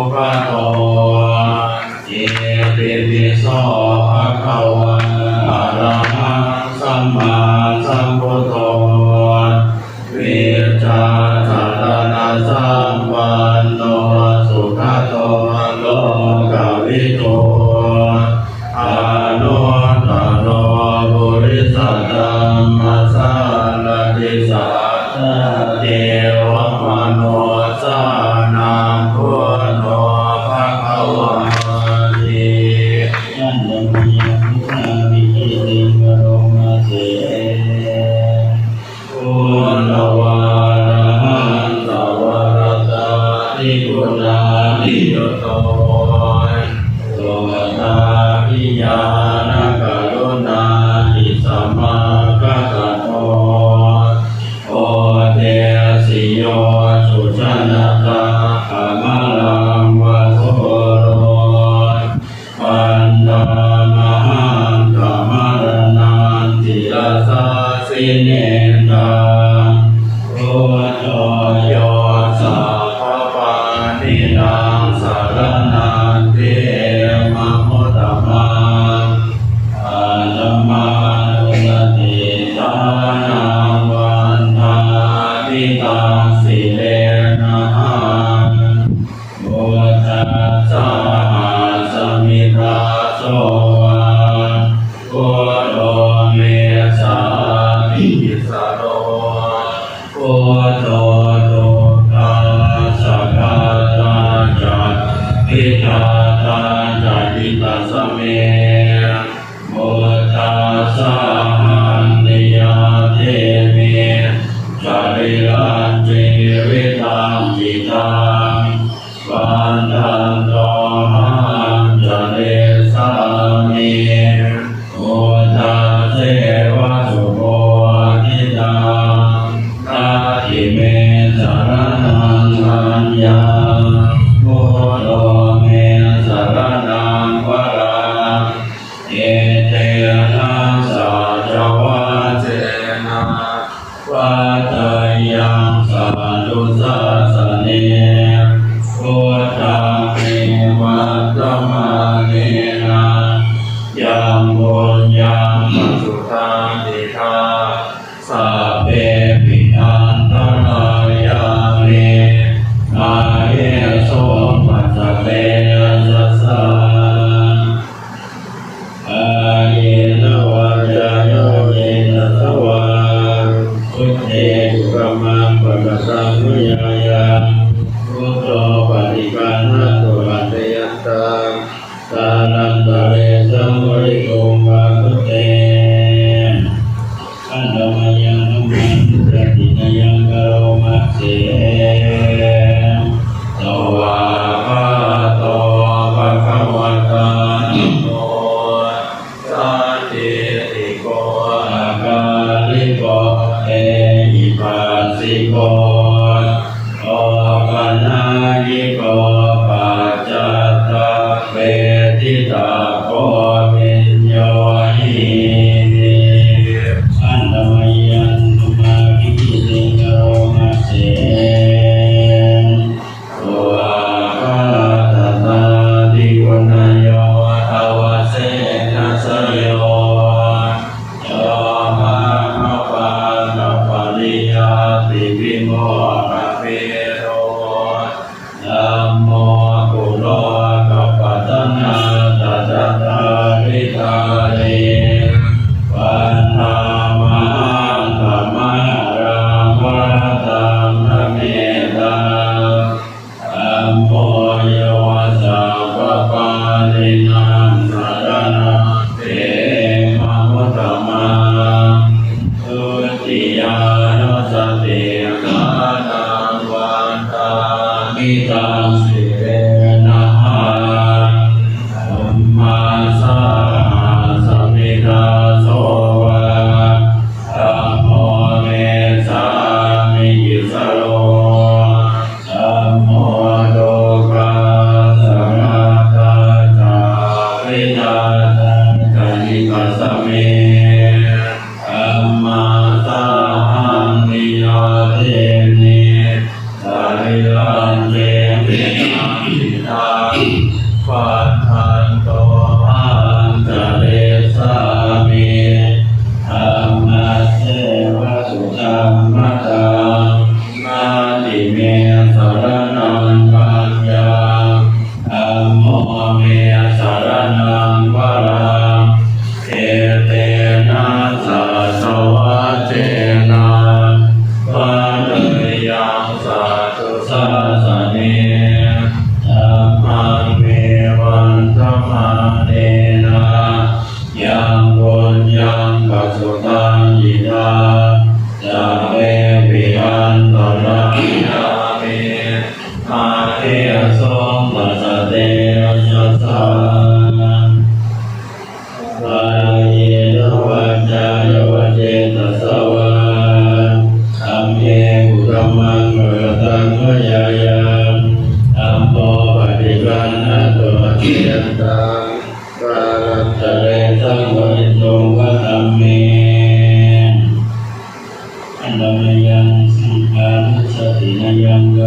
อ เนนะยังบุญยังสุขาน โกเอหิปัสสิโกโอปัญาหิโกปัจจตเวทิตาโก กุกรรมังกรตังวยายาอัมโมปฏิปันนตุมติยัตังปรัเตเรตวิโตวะธรมีอันดมยังสังฆาสตินยังโก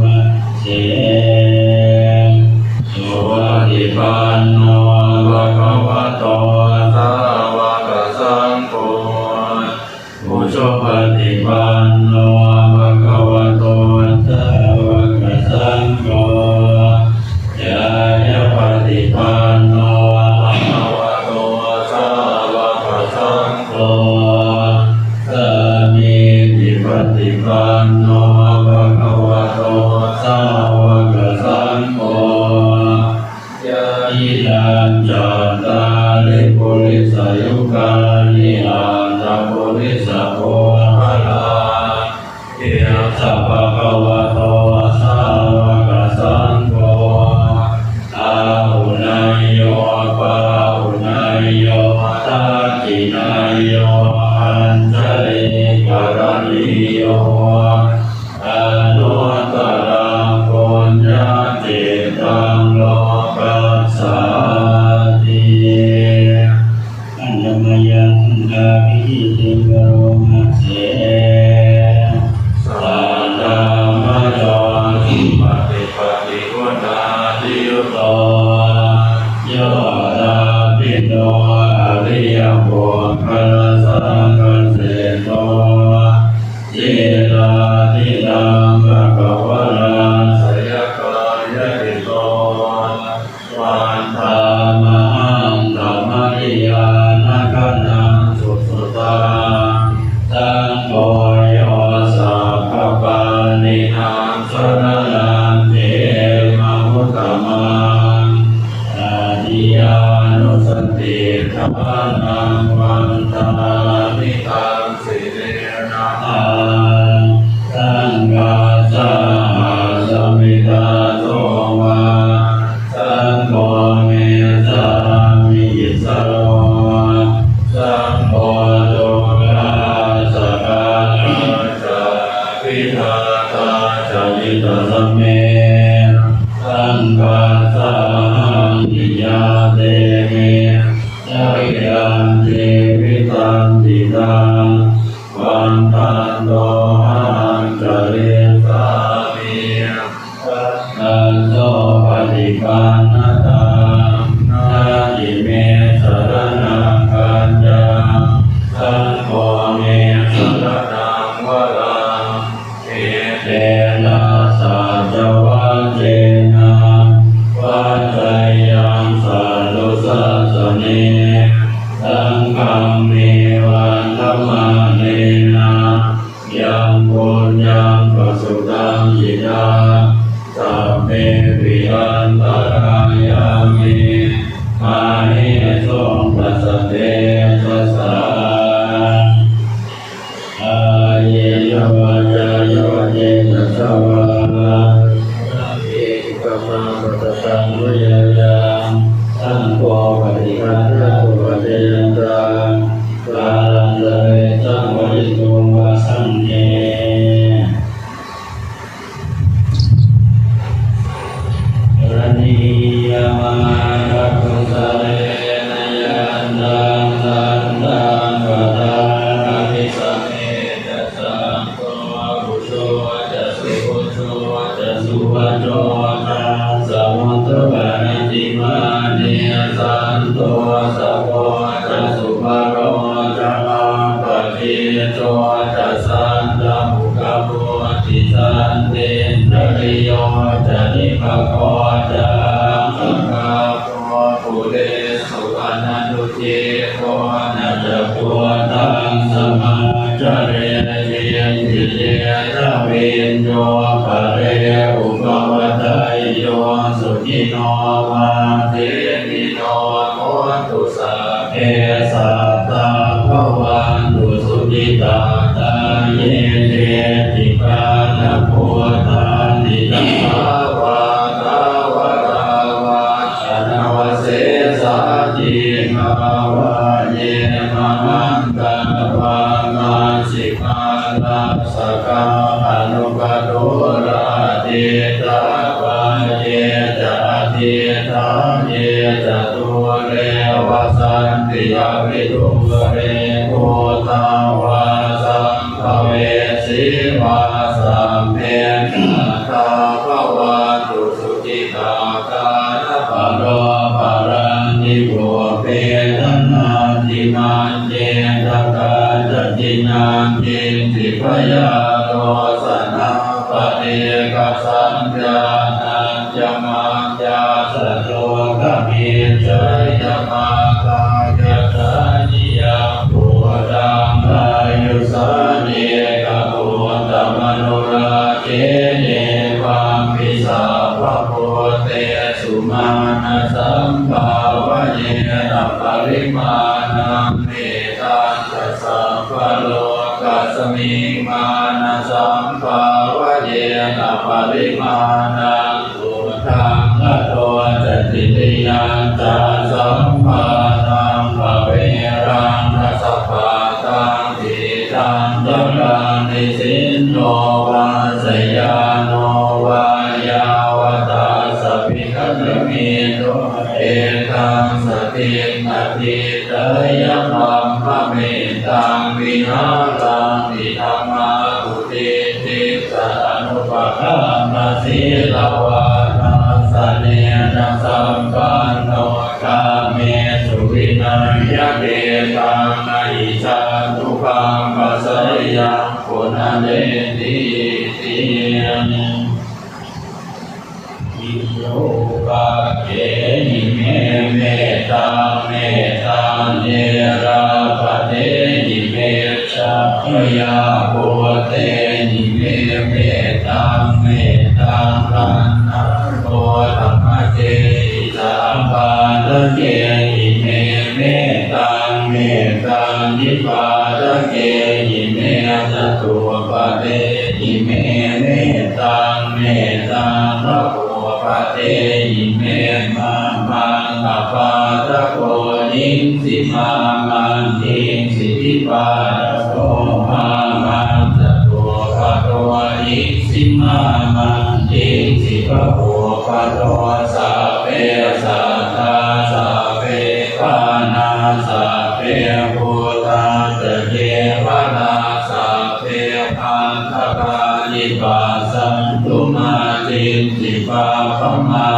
มะเสสวัติปัน นิจันจันตาลิปุริสยุกัง เมสังกัสสังยิยาเตเมยาเตวิตันติตา นิสงปัสสเตสสาอาเยยวะจายะเยนะสวะเอกกมะมัตตังวิยิสันเตนริโยจะนิพพะโคจะสังฆาโพปุเรสุอนันตุเจโกนัจจโพตังสมาจเรเยติเยทะเวนโยปะเรอุปวัตยโยสุขิโนมาเทมิโนโหตุสัพเพสัตตาภวันตุสุขิตาตาเยเต ทตาเยจตัวเรวสันติยาวิทุเรโกตาวาสังภเวสีวาสัมเพนาตาภวะตุสุจิตาคานะปะโรปะรันติโกเปตนาติมันเจตกาจตินังเจติพยาโรสนาปะเทกสัญญา ตัสสะสัพพโลกัสมิมานะสัมภาวะเยนะปริมาณังสุทังอะโตจติติยันตาสัมภา เนนะสัมปันโนกาเมสุวินัยยะเดตังนาอิจานุปังปัสยังปุณเดติติยังอิโยกะเกหิเมเมตาเมตาเนราปะเตหิเมชะพยาโพเตหิเมเมตาเมตารันนาโตธร รมเจหิสัมปาทะเกหิเมเมตาเมตานิปาทะเกหิเมจตุปะเตหิเมเมตาเมตาพระโพปะเตยิเมมามังอปาตะโกนิสิมามันติสิทิปาตะโกมามันตะโกปะโตนิสิมามันติสิปะโก ปะโตสัพเพสัตตาสัพเพปานาสัพเพพุตาเจเยวลาสัพเพพันธกานิปาสันตุมาจินติปาปมามา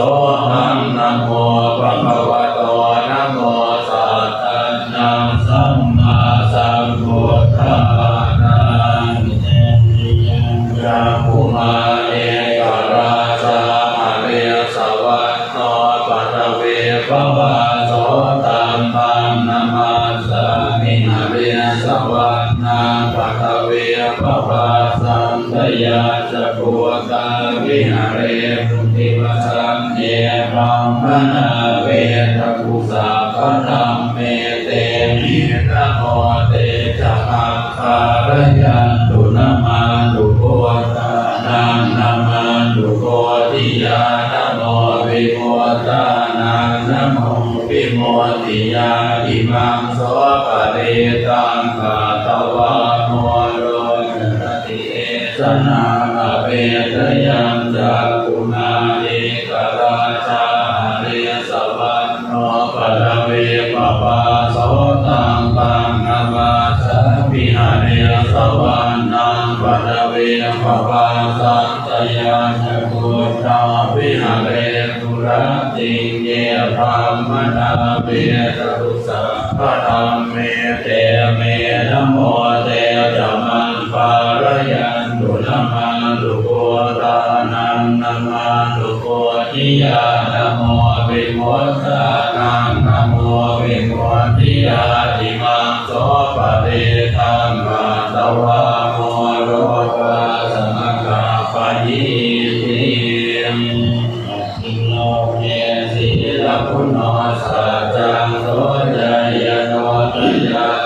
ปิ มิหาเรสวัตนังปัตเวปปาสัตยาจะกุตาวิหารเรตุระติเยพรามนาเวตุสาพะธรรมเมเตเมนโมเตจะมันปารยันตุนะมาตุโกตานังนะมาตุโกทิยานโมวิโมตานังนโมวิโมทิยาติมังโสปะเรตัง มาโมโรกาสมกาปยิติอิโลเยสิลปุโนสัจจังโสยายโนตัญญา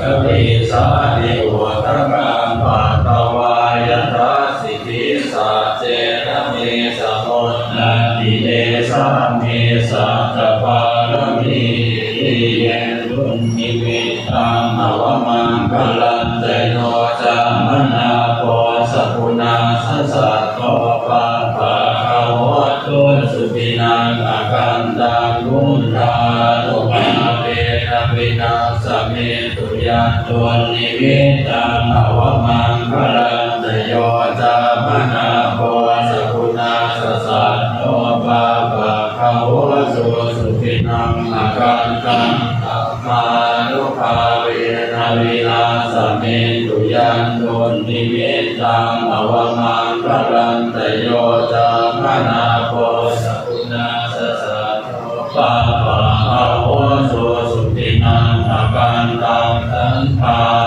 กวิสานิโอตกัมปัตตวายทัสสิทิสัจเจนะเมสมุทนาติเดสาเมสัตตปารมีเยตุนิเวตังอวมังคลันเตโนจามนา ยันตุนิเวตังอวมังคลันเตโยจามนาโปสกุณาสสัตโตปะปะคาวะโตสุปินังอากันตังมานุภาเวนะวินาสเมตุยันตุนิเวตังอวมังพรันตโยจามนา ตังทันทา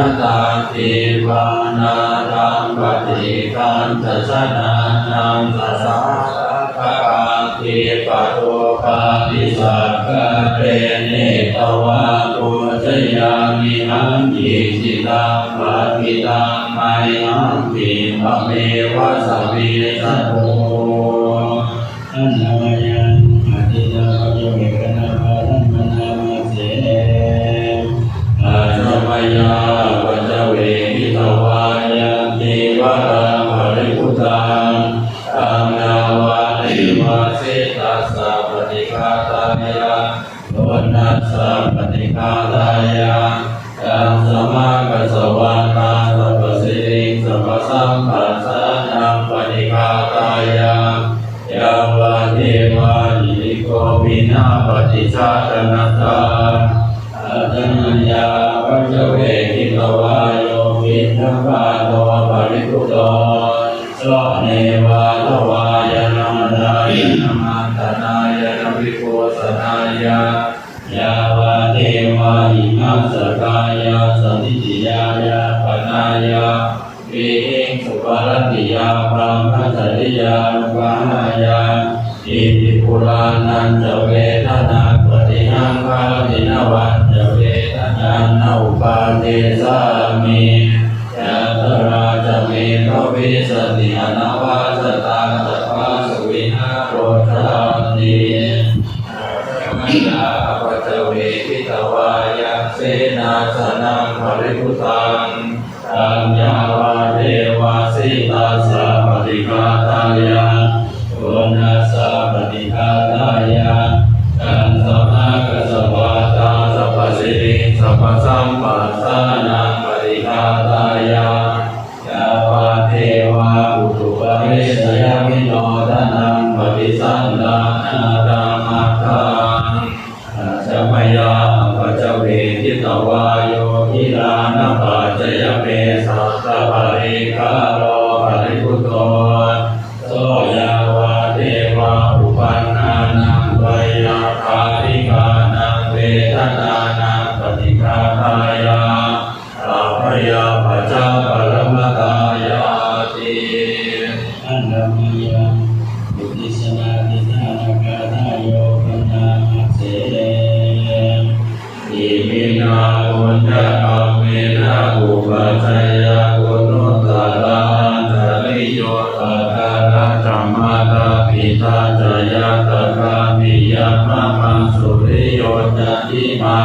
มาติวานารังปฏิคันตสนานังสัสสะภะคะติปะโตปะติสักกะเรเนตวะปุชยามิหันติจิตังปะกิตังไมหันติภะเมวะสพพิสัตโตอันนามยัายายาวาเทวาหิมัสกายาสติติยายาปนายาวิหิงสุปารติยาพรหมจริยานุปานายาอิติปุรานันจเวทนาปฏิหังคาตินวันจเวทนานาอุปาเทสามิยะตราจะเมภวิสติอนาวัสตัง มัญญาปัจเวกิตวายังเสนาสนังภริพุตังตัญญาวาเทวาสิตัสสะปฏิฆาตายะโทนัสสะปฏิฆาตายะกันสมากัสวาตาสัพสิริสัพสัมปัสสะนังปฏิฆาตายะยาวาเทวาอุตุปเรสยามิโนทนังปฏิสันดานา ปิตาจายาตะกามิยามะมังสุริโยจะติมา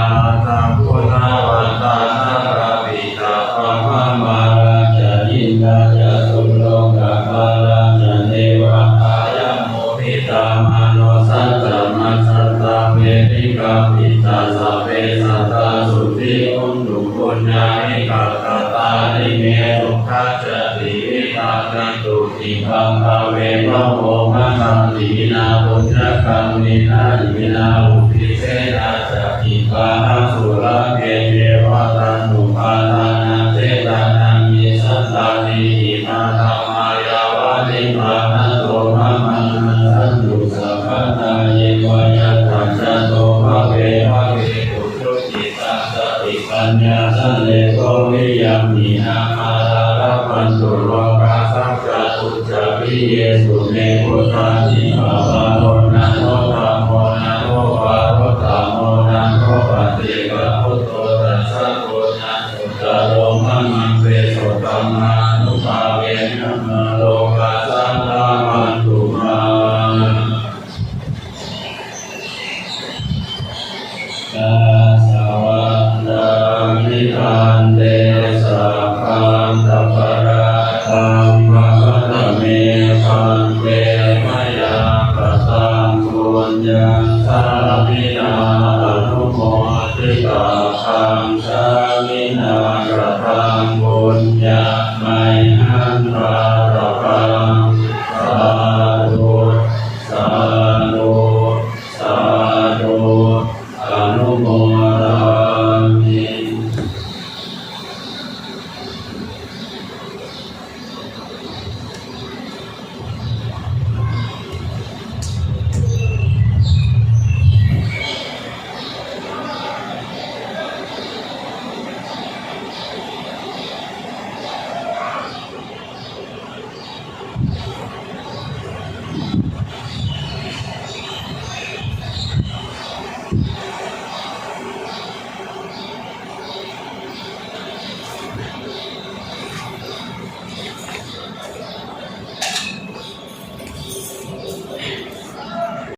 ตังพุทธวัตานาราปิตาปะมะมาราจะยินดาจสุโลกะคาราจเทวะอายะโมหิตามโนสัจจมัสสตาเวริกาปิตาสเวสัตตาสุติอุนดุปุญญาหิกัตตานิเมตุขัจติวิตานันตุติพังคาเวพระโม มะคันตินาปุญญคังนินาอินาอุปิเสนาจะกิปาสุระเกเยวะตันตุปาทานาเตตานังยิสัตตานิอิมาธรรมายาวะนิพานะโตมะมันันสันตุสัพพะทาเยวายะตัจโตภะเวภะเวตุสุจิตัสสติปัญญาสันเลโกวิยัมมินามาลาปันตุโล จจวิเยสุเมพุทธานิภาวะโนนะโนธรรมโมนะโนวาโรตามโมนะโนปฏิกะพุทโธตัสสะโกนะสุตตะโลมะมังเปโสตัมมา